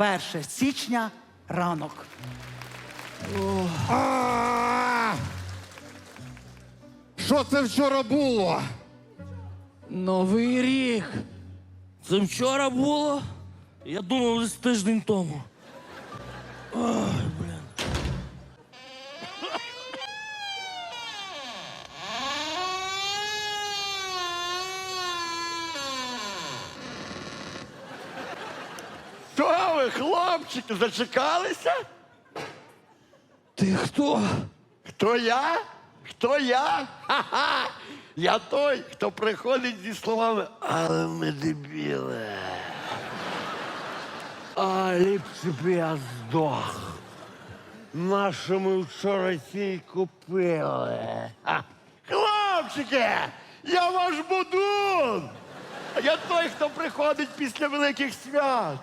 1 січня ранок. А! Що це вчора було? Новий рік. Це вчора було? Я думав, десь тиждень тому. Ви, хлопчики, зачекалися? Ти хто? Хто я? Хто я? Ха-ха! Я той, хто приходить зі словами, але ми дебіли. А ліпше б я здох. Нащо ми вчора цій купили? Ха! Хлопчики, я ваш будун! Я той, хто приходить після великих свят.